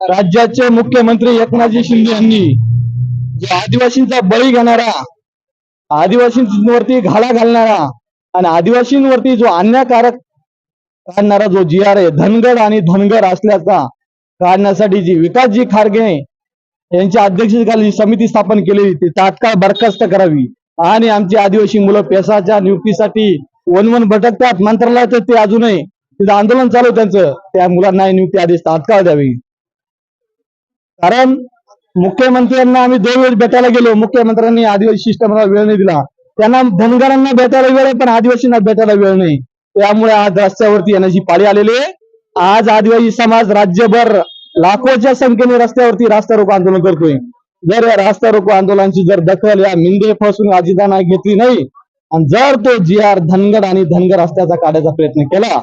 राज्याचे मुख्यमंत्री एकनाथजी शिंदे यांनी जो आदिवासींचा बळी घेणारा आदिवासींवरती घाला घालणारा आणि आदिवासींवरती जो अन्यायकारक काढणारा जो जी आर आहे धनगड आणि धनगर असल्याचा काढण्यासाठी जी विकासजी खारगे यांच्या अध्यक्षतेखाली जी समिती स्थापन केलेली ती तात्काळ बरखास्त करावी. आणि आमची आदिवासी मुलं पेसाच्या नियुक्तीसाठी वन वन भटकतात. मंत्रालयात ते अजूनही तिथं आंदोलन चालू त्यांचं. त्या मुलांना नियुक्ती आदेश तात्काळ द्यावी. कारण मुख्यमंत्र्यांना आम्ही दोन वेळेस भेटायला गेलो. मुख्यमंत्र्यांनी आदिवासी शिष्टमंडळाला वेळ नाही दिला. त्यांना धनगरांना भेटायला वेळ आहे पण आदिवासींना भेटायला वेळ नाही. त्यामुळे आज रस्त्यावरती येण्याची पाळी आलेली आहे. आज आदिवासी समाज राज्यभर लाखोच्या संख्येने रस्त्यावरती रास्ता रोको आंदोलन करतोय. जर या रास्ता रोको आंदोलनाची जर दखल या मिंदे फसून अजितांना घेतली नाही आणि जर तो जी आर धनगड आणि धनगर रस्त्याचा काढायचा प्रयत्न केला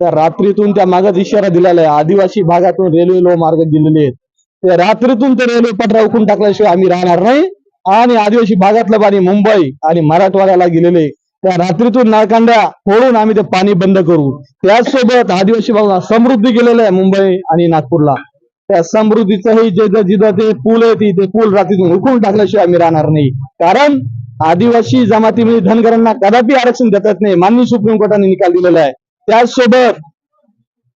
तर रात्रीतून त्या मागात इशारा दिलेला आहे. आदिवासी भागातून रेल्वे लो मार्ग गेलेले आहेत. रात्रीतून ते रेल्वे पटरा उकून टाकल्याशिवाय आम्ही राहणार नाही. आणि आदिवासी भागातलं पाणी मुंबई आणि मराठवाड्याला गेलेले त्या रात्रीतून नाळकांड्या फोडून आम्ही ते पाणी बंद करू. त्याचसोबत आदिवासी भागात समृद्धी गेलेलं आहे मुंबई आणि नागपूरला. त्या समृद्धीचंही जे जे- जिथं ते पूल आहे ती- ते पूल रात्रीतून उखून टाकल्याशिवाय आम्ही राहणार नाही. कारण आदिवासी जमातीमध्ये धनगरांना कदापि आरक्षण देतात नाही. माननीय सुप्रीम कोर्टाने निकाल दिलेला आहे. त्याचसोबत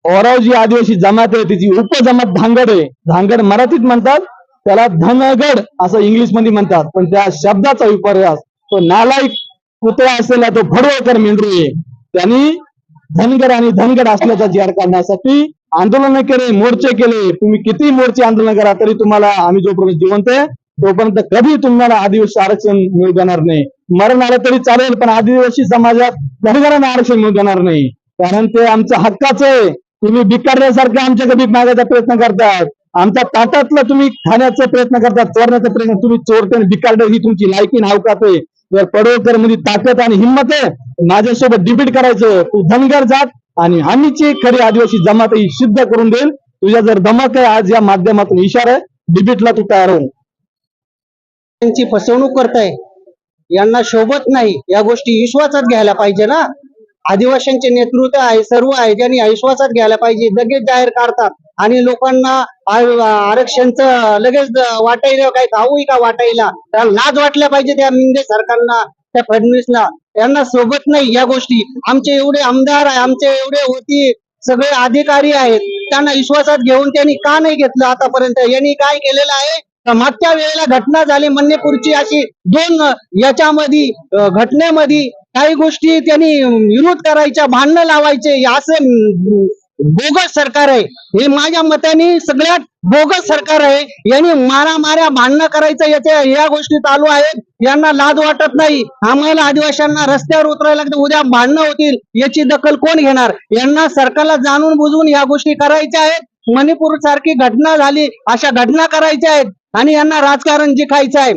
ओराव जी आदिवासी जमात आहे तिची उपजमात धांगड आहे. धांगड मराठीत म्हणतात त्याला धनगड असं इंग्लिशमध्ये म्हणतात. पण त्या शब्दाचा विपर्यास तो नालायक कुत्रा असलेला तो फडवळकर मेंढरू आहे. त्यांनी धनगड आणि धनगड असल्याचा जी काढण्यासाठी आंदोलन केले मोर्चे केले. तुम्ही किती मोर्चे आंदोलन करा तरी तुम्हाला आम्ही जोपर्यंत जिवंत आहे तोपर्यंत कधी तुम्हाला आदिवासी आरक्षण मिळू देणार नाही. मरण आलं तरी चालेल पण आदिवासी समाजात धनगरांना आरक्षण मिळू देणार नाही. कारण ते आमचं हक्काचं आहे. तुम्ही बिकारण्यासारखं आमच्या कधी मागायचा प्रयत्न करतात आमच्या ताटातलं तुम्ही खाण्याचा प्रयत्न करतात चोरण्याचा प्रयत्न तुम्ही चोरते आणि बिकारड ही तुमची लायकी नावकात आहे. जर पडवकरमध्ये म्हणजे ताकद आणि हिंमत आहे. माझ्यासोबत डिबेट करायचं तू धनगर जात आणि आम्हीची खरी आदिवासी जमात ही सिद्ध करून देईल. तुझ्या जर धमक आहे आज या माध्यमातून इशारा आहे. डिबेटला तू तयार हो. त्यांची फसवणूक करताय. यांना शोभत नाही. या गोष्टी विश्वासात घ्यायला पाहिजे ना. आदिवासींचे नेतृत्व आहे सर्व आहे त्यांनी विश्वासात घ्यायला पाहिजे लगेच जाहीर काढतात. आणि लोकांना आरक्षणचं लगेच वाटायला काय खाऊ का वाटायला त्याला लाज वाटल्या पाहिजे त्या मिंदे सरकारला त्या फडणवीसला. यांना सोबत नाही या गोष्टी. आमचे एवढे आमदार आहे आमचे एवढे होती सगळे अधिकारी आहेत. त्यांना विश्वासात घेऊन त्यांनी का नाही घेतलं आतापर्यंत? यांनी काय केलेलं आहे? मागच्या वेळेला घटना झाली मन्नेपूरची अशी दोन याच्यामध्ये घटनेमध्ये काही गोष्टी त्यांनी विरोध करायच्या भांडणं लावायचे असं बोगस सरकार आहे. हे माझ्या मताने सगळ्यात बोगस सरकार आहे. यांनी मारा माऱ्या भांडणं करायचं याच्या या गोष्टी चालू आहेत. यांना लाज वाटत नाही. आम्हाला आदिवासींना रस्त्यावर उतरायला लागतं. उद्या भांडणं होतील. याची दखल कोण घेणार? यांना सरकारला जाणून बुजून या गोष्टी करायच्या आहेत. मणिपूर सारखी घटना झाली अशा घटना करायच्या आहेत. आणि यांना राजकारण जिखायचं आहे.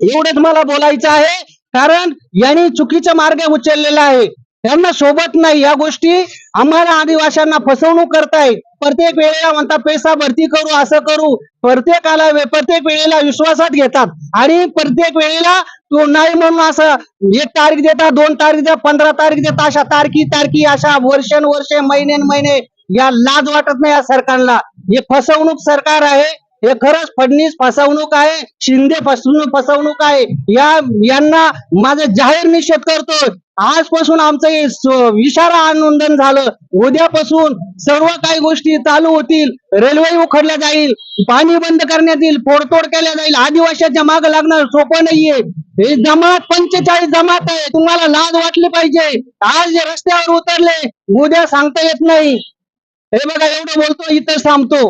एवढंच मला बोलायचं आहे. कारण यांनी चुकीचा मार्ग उचललेला आहे. त्यांना सोबत नाही. या गोष्टी आम्हाला आदिवाशांना फसवणूक करतायत. प्रत्येक वेळेला म्हणतात पैसा भरती करू असं करू. प्रत्येकाला वे- प्रत्येक वेळेला विश्वासात घेतात. आणि प्रत्येक वेळेला तो नाही म्हणून असं एक तारीख देतात दोन तारीख देतात पंधरा तारीख देतात अशा तारखी तारखी अशा वर्षानुवर्षे महिने महिने या लाज वाटत नाही या सरकारला. हे फसवणूक सरकार आहे. हे खरंच फडणीस फसवणूक आहे शिंदे फसवणूक फसवणूक आहे. या यांना माझं जाहीर निषेध करतोय. आजपासून आमचं इशारा आंदोलन झालं. उद्यापासून सर्व काही गोष्टी चालू होतील. रेल्वे उखडल्या जाईल पाणी बंद करण्यात येईल फोडतोड केल्या जाईल. आदिवासीच्या माग लागणार सोपं नाहीये. हे जमात पंचेचाळीस जमात आहे. तुम्हाला लाज वाटली पाहिजे. आज जे रस्त्यावर उतरले उद्या सांगता येत नाही. हे बघा एवढं बोलतो इथं थांबतो.